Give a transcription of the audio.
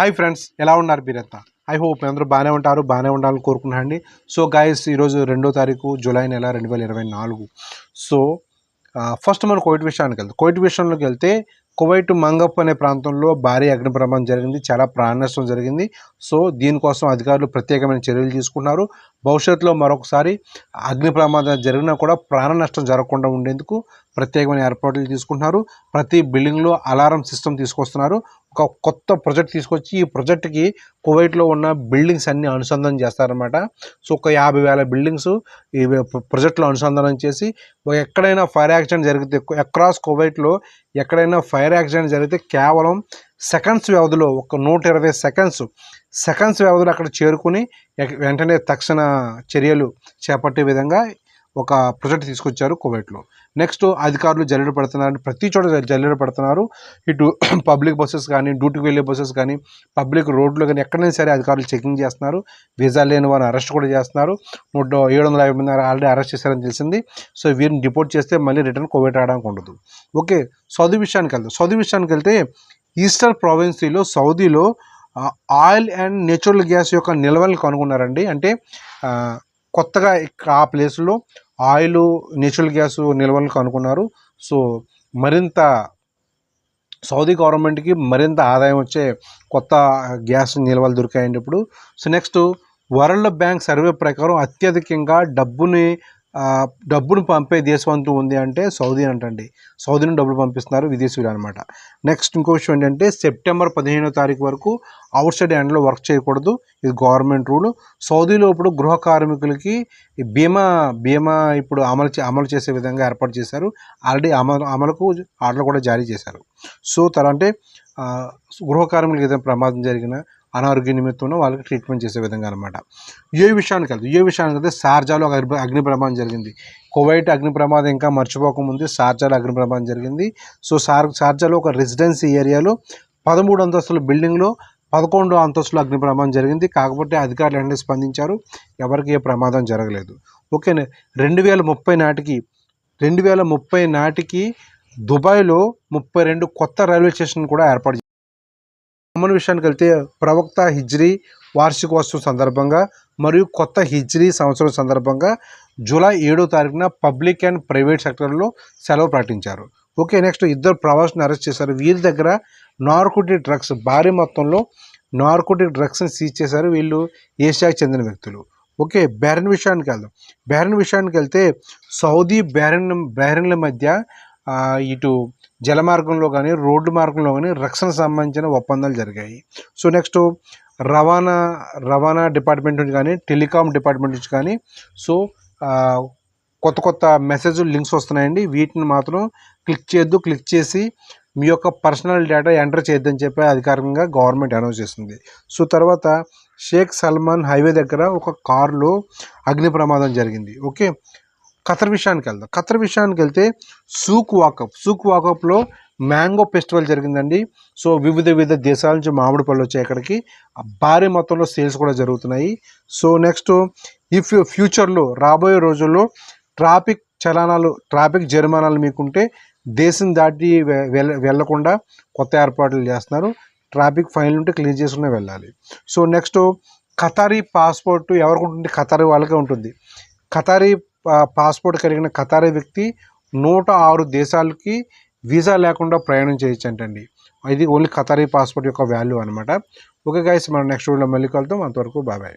Hi friends ఎలా ఉన్నారు మీరంతా? ఐ హోప్ అందరూ బాగానే ఉంటారు బాగానే ఉండాలని కోరుకున్నాను అండి సో గాయస్ ఈరోజు రెండో తారీఖు జూలై నెల రెండు వేల ఇరవై నాలుగు. సో ఫస్ట్ మనం కోవిడ్ విషయానికి వెళ్తాం కోవిడ్ విషయంలోకి వెళ్తే కువైట్ మంగప్ అనే ప్రాంతంలో భారీ అగ్ని ప్రమాదం జరిగింది చాలా ప్రాణ నష్టం జరిగింది. సో దీనికోసం అధికారులు ప్రత్యేకమైన చర్యలు తీసుకున్నారు భవిష్యత్తులో మరొకసారి అగ్ని ప్రమాదం జరిగినా కూడా ప్రాణ నష్టం జరగకుండా ఉండేందుకు ప్రత్యేకమైన ఏర్పాట్లు తీసుకుంటున్నారు. ప్రతి బిల్డింగ్లో అలారం సిస్టమ్ తీసుకొస్తున్నారు. ఒక కొత్త ప్రాజెక్ట్ తీసుకొచ్చి ఈ ప్రాజెక్ట్కి కువైట్లో ఉన్న బిల్డింగ్స్ అన్ని అనుసంధానం చేస్తారనమాట సో ఒక యాభై వేల బిల్డింగ్స్ ఈ ప్రాజెక్ట్లో అనుసంధానం చేసి ఎక్కడైనా ఫైర్ యాక్సిడెంట్ జరిగితే అక్రాస్ కువైట్లో ఎక్కడైనా ఫైర్ యాక్సిడెంట్ జరిగితే కేవలం సెకండ్స్ వ్యవధిలో ఒక నూట ఇరవై సెకండ్స్ సెకండ్స్ వ్యవధిలో అక్కడ చేరుకుని వెంటనే తక్షణ చర్యలు చేపట్టే విధంగా ఒక ప్రొజెక్ట్ తీసుకొచ్చారు కువైట్లో నెక్స్ట్ అధికారులు జల్లెడ పడుతున్నారు ప్రతి చోట జల్లెడ పడుతున్నారు. ఇటు పబ్లిక్ బస్సెస్ కానీ డ్యూటీకి వెళ్ళే బస్సెస్ కానీ పబ్లిక్ రోడ్లు కానీ ఎక్కడైనా సరే అధికారులు చెకింగ్ చేస్తున్నారు. వీసా లేని వారిని అరెస్ట్ కూడా చేస్తున్నారు. నూట ఏడు వందల యాభై మంది ఆల్రెడీ అరెస్ట్ చేశారని తెలిసింది. సో వీరిని డిపోర్ట్ చేస్తే మళ్ళీ రిటర్న్ కోవిడ్ రావడానికి ఉండదు. ఓకే సౌదీ విషయానికి వెళ్తాం సౌదీ విషయానికి వెళ్తే ఈస్టర్ ప్రావిన్సీలో సౌదీలో ఆయిల్ అండ్ నేచురల్ గ్యాస్ యొక్క నిల్వలు కనుగొన్నారండి. అంటే కొత్తగా ఆ ప్లేస్లో ఆయిల్ నేచురల్ గ్యాస్ నిల్వలు కనుక్కున్నారు. సో మరింత సౌదీ గవర్నమెంట్కి మరింత ఆదాయం వచ్చే కొత్త గ్యాస్ నిల్వలు దొరికాయండి ఇప్పుడు. So next World Bank survey ప్రకారం అత్యధికంగా డబ్బుని డబ్బును పంపే దేశవంతు ఉంది అంటే సౌదీ అంటండి. సౌదీ నుండి డబ్బులు పంపిస్తున్నారు విదేశీయులు అనమాట నెక్స్ట్ ఇంకో విషయం ఏంటంటే సెప్టెంబర్ పదిహేనో తారీఖు వరకు అవుట్ సైడ్ ఎండ్లో వర్క్ చేయకూడదు. ఇది గవర్నమెంట్ రూల్ సౌదీలో ఇప్పుడు గృహ కార్మికులకి బీమా బీమా ఇప్పుడు అమలు చే- అమలు చేసే విధంగా ఏర్పాటు చేశారు. ఆల్రెడీ అమలు అమలుకు ఆర్డర్ కూడా జారీ చేశారు. సో తర అంటే గృహ కార్మికులకు ఏదైనా ప్రమాదం జరిగినా అనారోగ్య నిమిత్తం వాళ్ళకి ట్రీట్మెంట్ చేసే విధంగా అనమాట ఏ విషయానికి వెళ్తే ఏ విషయానికి వెళ్తే సార్జాలో ఒక అగ్ని అగ్ని ప్రమాదం జరిగింది. కువైట్ అగ్ని ప్రమాదం ఇంకా మర్చిపోకముందు సార్జాలో అగ్ని ప్రమాదం జరిగింది. సో సార్ సార్జాలో ఒక రెసిడెన్సీ ఏరియాలో పదమూడు అంతస్తుల బిల్డింగ్లో పదకొండు అంతస్తుల అగ్ని ప్రమాదం జరిగింది. కాకపోతే అధికారులు వెంటనే స్పందించారు ఎవరికి ఏ ప్రమాదం జరగలేదు. ఓకేనే రెండు వేల ముప్పై నాటికి రెండు వేల ముప్పై నాటికి దుబాయ్లో ముప్పై రెండు కొత్త రైల్వే స్టేషన్ కూడా ఏర్పాటు చేశారు. విషయానికి వెళ్తే ప్రవక్త హిజ్రీ వార్షికోత్సవం సందర్భంగా మరియు కొత్త హిజ్రీ సంవత్సరం సందర్భంగా జూలై ఏడో తారీఖున పబ్లిక్ అండ్ ప్రైవేట్ సెక్టర్లో సెలవు ప్రకటించారు. ఓకే నెక్స్ట్ ఇద్దరు ప్రవాసులను అరెస్ట్ చేశారు. వీరి దగ్గర నార్కోటిక్ డ్రగ్స్ భారీ మొత్తంలో నార్కోటిక్ డ్రగ్స్ని సీజ్ చేశారు వీళ్ళు ఏషియాకి చెందిన వ్యక్తులు. ఓకే బెహ్రెన్ విషయానికి వెళ్దాం. బెహ్రెన్ విషయానికి వెళ్తే సౌదీ బెహ్రెన్ బెహ్రెన్ల మధ్య ఇటు జల మార్గంలో కానీ రోడ్డు మార్గంలో కానీ రక్షణ సంబంధించిన ఒప్పందాలు జరిగాయి. సో నెక్స్ట్ రవాణా రవాణా డిపార్ట్మెంట్ నుంచి కానీ టెలికాం డిపార్ట్మెంట్ నుంచి కానీ సో కొత్త కొత్త మెసేజ్ లింక్స్ వస్తున్నాయండి. వీటిని మాత్రం క్లిక్ చేయొద్దు. క్లిక్ చేసి మీ యొక్క పర్సనల్ డేటా ఎంటర్ చేయొద్దని చెప్పి అధికారికంగా గవర్నమెంట్ అనౌన్స్ చేస్తుంది సో తర్వాత షేక్ సల్మాన్ హైవే దగ్గర ఒక కారులో అగ్ని ప్రమాదం జరిగింది. ఓకే? ఖతర్ విషయానికి వెళ్దాం. ఖతర్ విషయానికి వెళ్తే సూక్ వాకప్. సూక్ వాకప్లో మ్యాంగో ఫెస్టివల్ జరిగిందండి. సో వివిధ వివిధ దేశాల నుంచి మామిడి పళ్ళు వచ్చాయి ఇక్కడికి భారీ మొత్తంలో సేల్స్ కూడా జరుగుతున్నాయి. సో నెక్స్ట్ ఇఫ్ ఫ్యూచర్లో రాబోయే రోజుల్లో ట్రాఫిక్ చలానాలు ట్రాఫిక్ జరిమానాలు మీకుంటే దేశం దాటి వె- వెళ్ళ వెళ్ళకుండా కొత్త ఏర్పాట్లు చేస్తున్నారు. ట్రాఫిక్ ఫైన్లు ఉంటే క్లియర్ చేసుకునే వెళ్ళాలి. సో నెక్స్ట్ ఖతారీ పాస్పోర్ట్ ఎవరికి ఉంటుంది? ఖతారీ వాళ్ళకే ఉంటుంది. ఖతారీ పాస్పోర్ట్ కలిగిన ఖతారీ వ్యక్తి నూట ఆరు దేశాలకి వీసా లేకుండా ప్రయాణం చేయొచ్చు అంటండి ఇది ఓన్లీ ఖతారీ పాస్పోర్ట్ యొక్క వాల్యూ అనమాట ఓకే గైస్ మనం నెక్స్ట్ వీడియోలో మళ్ళీ కలుద్దాం. అంతవరకు బాబాయ్